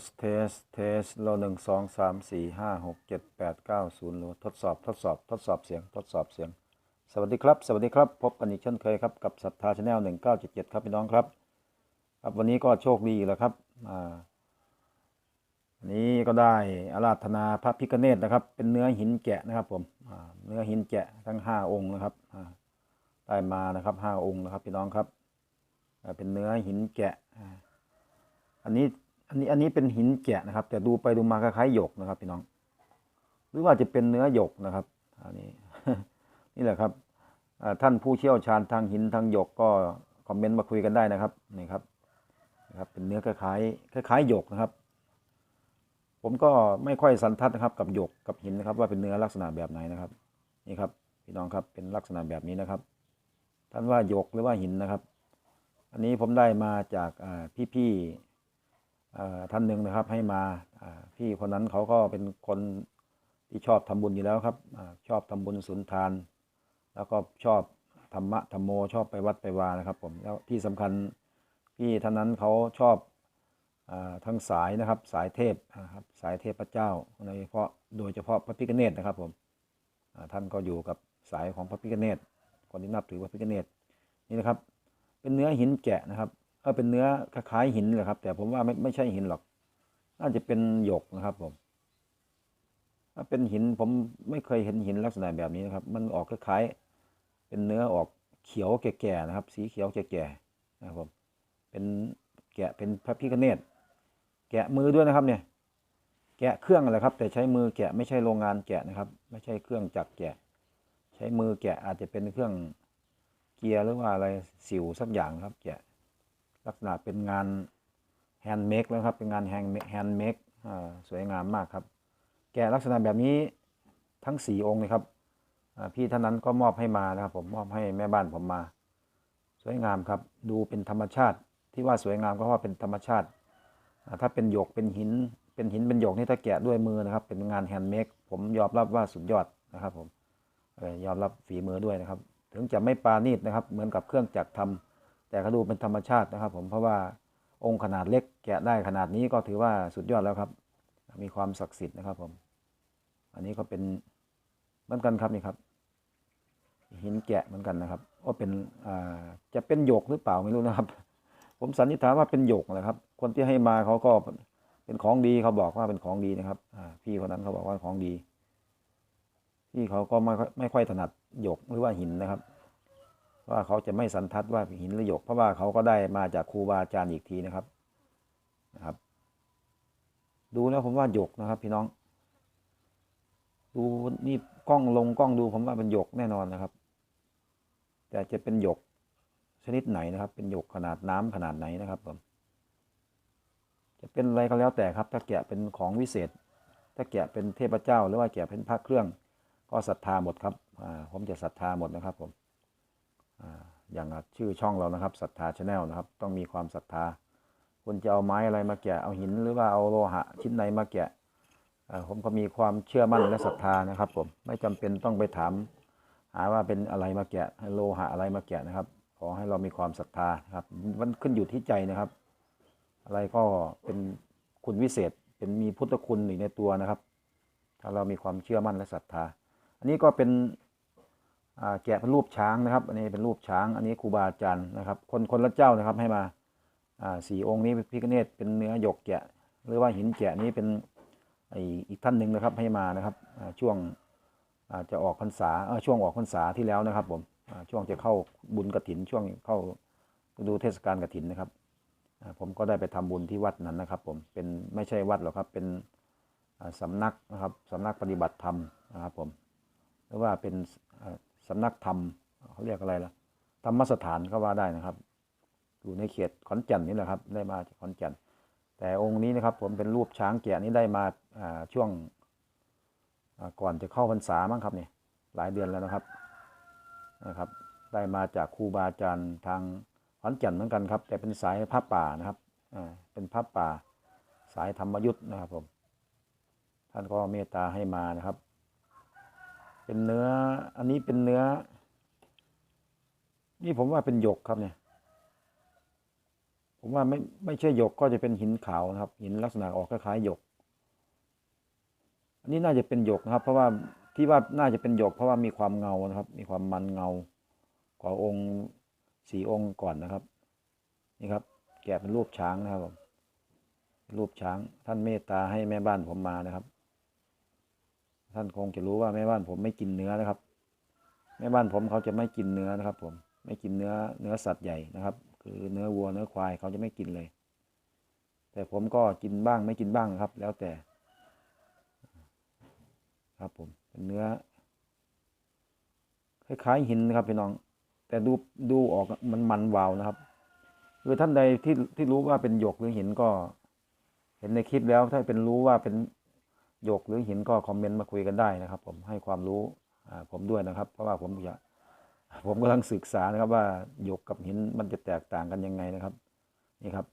ส เทส เทสโลหนึ่งสองสามสี่ห้าหกเจ็ดแปดเก้าศูนย์โลทดสอบ ทดสอบ ทดสอบเสียง ทดสอบเสียง สวัสดีครับ สวัสดีครับ พบกันอีกเช่นเคยครับ กับศรัทธาชาแนลหนึ่งเก้าเจ็ดเจ็ดครับพี่น้องครับ ครับ วันนี้ก็โชคดีแล้วครับ อ่าวันนี้ก็ได้อาราธนาพระพิฆเนศนะครับ เป็นเนื้อหินแกะนะครับผม อ่า เนื้อหินแกะทั้งห้าองค์นะครับ อ่า ได้มานะครับห้าองค์นะครับ พี่น้องครับ เป็นเนื้อหินแกะ อันนี้ อันนี้อันนี้เป็นหินแกะนะครับ แต่ดูไปดูมาคล้ายๆหยกนะครับพี่น้อง หรือว่าจะเป็นเนื้อหยกนะครับอันนี้นี่แหละครับท่านผู้เชี่ยวชาญทางหินทางหยกก็คอมเมนต์มาคุยกันได้นะครับนี่ครับนะครับ เป็นเนื้อคล้ายๆคล้ายๆหยกนะครับ ผมก็ไม่ค่อยสันทัดนะครับ กับหยกกับหินนะครับ ว่าเป็นเนื้อลักษณะแบบไหนนะครับ นี่ครับ พี่น้องครับเป็นลักษณะแบบนี้นะครับ ท่านว่าหยกหรือว่าหินนะครับ อันนี้ผมได้มาจากพี่ๆ ท่านหนึ่งนะครับให้มาพี่คนนั้นเขาก็เป็นคนที่ชอบทำบุญอยู่แล้วครับอชอบทำบุญสุนทาน แล้วก็ชอบธรรมะธรรมโมชอบไปวัดไปวานะครับผมแล้วที่สำคัญพี่ท่านนั้นเขาชอบอทั้งสายนะครับสายเทพนะครับสายเทพพระเจ้าโดยเฉพาะโดยเฉพาะพระพิฆเนศนะครับผมท่านก็อยู่กับสายของพระพิฆเนศคนที่นับถือพระพิฆเนศนี่นะครับ เป็นเนื้อหินแกะนะครับ ก็เป็นเนื้อคล้ายหินเลยครับ แต่ผมว่าไม่ไม่ใช่หินหรอก น่าจะเป็นหยกนะครับ ผม ถ้าเป็นหินผมไม่เคยเห็นหินลักษณะแบบนี้นะครับ มันออกคล้ายๆเป็นเนื้อออกเขียวแก่ๆนะครับ สีเขียวแก่ๆนะครับผมเป็นแกะเป็นพระพิฆเนศแกะมือด้วยนะครับ เนี่ย แกะเครื่องอะไรครับ แต่ใช้มือแกะไม่ใช่โรงงานแกะนะครับ ไม่ใช่เครื่องจักรแกะ ใช้มือแกะอาจจะเป็นเครื่องเกียร์หรือว่าอะไรสิวสักอย่างครับ แกะ ลักษณะเป็นงานแฮนด์เมดแล้วครับ เป็นงานแฮนด์แฮนด์เมดสวยงามมากครับ แกะลักษณะแบบนี้ทั้งสี่องค์เลยครับพี่ท่านนั้นก็มอบให้มานะครับ ผมมอบให้แม่บ้านผมมา สวยงามครับ ดูเป็นธรรมชาติที่ว่าสวยงามก็เพราะว่าเป็นธรรมชาติ ถ้าเป็นหยกเป็นหิน เป็นหินเป็นหยกนี่ถ้าแกะด้วยมือนะครับ เป็นงานแฮนด์เมดผมยอมรับว่าสุดยอดนะครับ ผมยอมรับฝีมือด้วยนะครับ ถึงจะไม่ปาณีตนะครับ เหมือนกับเครื่องจักรทำ แต่ก็ดูเป็นธรรมชาตินะครับ ผมเพราะว่าองค์ขนาดเล็กแกะได้ขนาดนี้ก็ถือว่าสุดยอดแล้วครับ มีความศักดิ์สิทธิ์นะครับ ผม อันนี้ก็เป็นเหมือนกันครับนี่ครับ หินแกะเหมือนกันนะครับว่าเป็นจะเป็นหยกหรือเปล่าไม่รู้นะครับ ผมสันนิษฐานว่าเป็นหยกนะครับ คนที่ให้มาเขาก็เป็นของดีเขาบอกว่าเป็นของดีนะครับพี่คนนั้นเขาบอกว่าของดีพี่เขาก็ไม่ไม่ค่อยถนัดหยกหรือว่าหินนะครับ ว่าเขาจะไม่สันทัดว่าหินหรือหยก เพราะว่าเขาก็ได้มาจากครูบาอาจารย์อีกทีนะครับนะครับ ดูแล้วผมว่าหยกนะครับ พี่น้อง ดูนี่กล้องลงกล้องดูผมว่าเป็นหยกแน่นอนนะครับ แต่จะเป็นหยกชนิดไหนนะครับ เป็นหยกขนาดน้ำขนาดไหนนะครับผมจะเป็นอะไรก็แล้วแต่ครับ ถ้าแกะเป็นของวิเศษ ถ้าแกะเป็นเทพเจ้า หรือว่าแกะเป็นพระเครื่อง ก็ศรัทธาหมดครับผมจะศรัทธาหมดนะครับผม อย่างชื่อช่องเรานะครับศรัทธาชาแนลนะครับ ต้องมีความศรัทธาคุณจะเอาไม้อะไรมาแกะเอาหินหรือว่าเอาโลหะชิ้นไหนมาแกะผมก็มีความเชื่อมั่นและศรัทธานะครับ ผมไม่จำเป็นต้องไปถาม หาว่าเป็นอะไรมาแกะโลหะอะไรมาแกะนะครับ ขอให้เรามีความศรัทธานะครับ มันขึ้นอยู่ที่ใจนะครับ อะไรก็เป็นคุณวิเศษเป็นมีพุทธคุณอยู่ในตัวนะครับ ถ้าเรามีความเชื่อมั่นและศรัทธา อันนี้ก็เป็น แกะเป็นรูปช้างนะครับ อันนี้เป็นรูปช้าง อันนี้ครูบาอาจารย์นะครับ คนคนละเจ้านะครับให้มาสี่องค์นี้พิฆเนศเป็นเนื้อหยกแกะ หรือว่าหินแกะนี้เป็นอีกท่านหนึ่งนะครับให้มานะครับช่วงจะออกพรรษาช่วงออกพรรษาที่แล้วนะครับผมช่วงจะเข้าบุญกระถิน ช่วงเข้าดูเทศกาลกระถินนะครับ ผมก็ได้ไปทำบุญที่วัดนั้นนะครับ ผมเป็นไม่ใช่วัดหรอกครับเป็นอ่าสำนักนะครับสำนักปฏิบัติธรรมนะครับผมหรือว่าเป็น สำนักธรรมเขาเรียกอะไรล่ะธรรมสถานก็ว่าได้นะครับ อยู่ในเขตขอนแก่นนี่แหละครับ ได้มาจากขอนแก่น แต่องค์นี้นะครับ ผมเป็นรูปช้างแกะนี้ได้มาช่วงก่อนจะเข้าพรรษามั้งครับเนี่ยหลายเดือนแล้วนะครับนะครับ ได้มาจากครูบาอาจารย์ทางขอนแก่นเหมือนกันครับ แต่เป็นสายพระป่านะครับเป็นพระป่าสายธรรมยุทธ์นะครับผมท่านก็เมตตาให้มานะครับ เป็นเนื้อ อันนี้เป็นเนื้อ นี่ผมว่าเป็นหยกครับเนี่ย ผมว่าไม่ไม่ใช่หยกก็จะเป็นหินขาวนะครับ หินลักษณะออกคล้ายๆหยก อันนี้น่าจะเป็นหยกนะครับ เพราะว่าที่ว่าน่าจะเป็นหยก เพราะว่ามีความเงานะครับ มีความมันเงากว่าองค์สี่องค์ก่อนนะครับ นี่ครับ แกะเป็นรูปช้างนะครับผมรูปช้างท่านเมตตาให้แม่บ้านผมมานะครับ ท่านคงจะรู้ว่าแม่บ้านผมไม่กินเนื้อนะครับ แม่บ้านผมเขาจะไม่กินเนื้อนะครับ ผมไม่กินเนื้อเนื้อสัตว์ใหญ่นะครับ คือเนื้อวัวเนื้อควายเขาจะไม่กินเลย แต่ผมก็กินบ้างไม่กินบ้างครับ แล้วแต่ ครับผมเป็นเนื้อคล้ายๆหินนะครับพี่น้อง แต่ดูดูออกมันมันวาวนะครับคือท่านใดที่ที่รู้ว่าเป็นหยกหรือหินก็ เห็นในคลิปแล้วถ้าเป็นรู้ว่าเป็น หยกหรือหินก็คอมเมนต์มาคุยกันได้นะครับ ผมให้ความรู้ผมด้วยนะครับ เพราะว่าผมอยากผมกำลังศึกษานะครับว่าหยกกับหินมันจะแตกต่างกันยังไงนะครับ นี่ครับ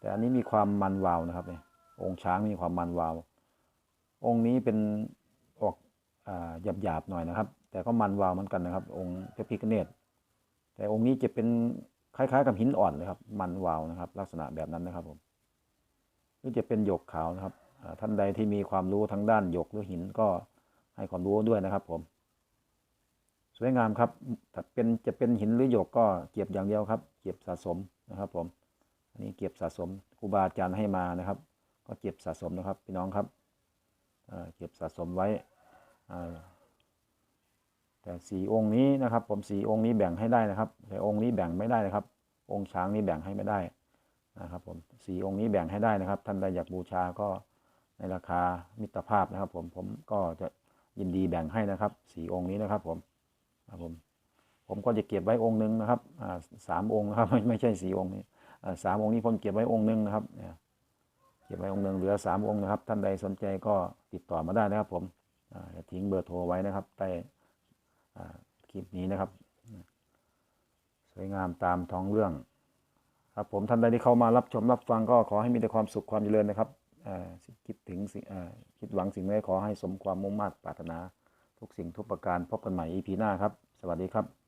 แต่อันนี้มีความมันวาวนะครับเนี่ยองค์ช้างมีความมันวาว องค์นี้เป็นออกหยาบหยาบหน่อยนะครับ แต่ก็มันวาวเหมือนกันนะครับ องค์พระพิฆเนศแต่องค์นี้จะเป็นคล้ายๆ กับหินอ่อนเลยครับ มันวาวนะครับ ลักษณะแบบนั้นนะครับผมหรือจะเป็นหยกขาวนะครับ ท่านใดที่มีความรู้ทางด้านหยกหรือหินก็ให้ความรู้ด้วยนะครับ ผม สวยงามครับถ้าเป็นจะเป็นหินหรือหยกก็เก็บอย่างเดียวครับ เก็บสะสมนะครับ ผม อันนี้เก็บสะสมครูบาอาจารย์ให้มานะครับ ก็เก็บสะสมนะครับ พี่น้องครับเก็บสะสมไว้แต่สี่องค์นี้นะครับ ผมสี่องค์นี้แบ่งให้ได้นะครับ แต่องค์นี้แบ่งไม่ได้นะครับ องค์ช้างนี้แบ่งให้ไม่ได้นะครับ ผมสี่องค์นี้แบ่งให้ได้นะครับ ท่านใดอยากบูชาก็ ในราคามิตรภาพนะครับผมผมก็จะยินดีแบ่งให้นะครับสี่องค์นี้นะครับผมครับผมผมก็จะเก็บไว้องค์หนึ่งนะครับสามองค์นะครับไม่ไม่ใช่สี่องค์นี้สามองค์นี้ผมเก็บไว้องค์หนึ่งนะครับเนี่ยเก็บไว้องค์หนึ่งเหลือสามองค์นะครับ ท่านใดสนใจก็ติดต่อมาได้นะครับ ผมจะทิ้งเบอร์โทรไว้นะครับใต้คลิปนี้นะครับ สวยงามตามท้องเรื่อง ครับผมท่านใดที่เข้ามารับชมรับฟังก็ขอให้มีแต่ความสุขความเจริญนะครับ คิดถึงสิ่งคิดหวังสิ่งใดขอให้สมความมุ่งมั่นปรารถนา ทุกสิ่งทุกประการพบกันใหม่ EP หน้าครับ สวัสดีครับ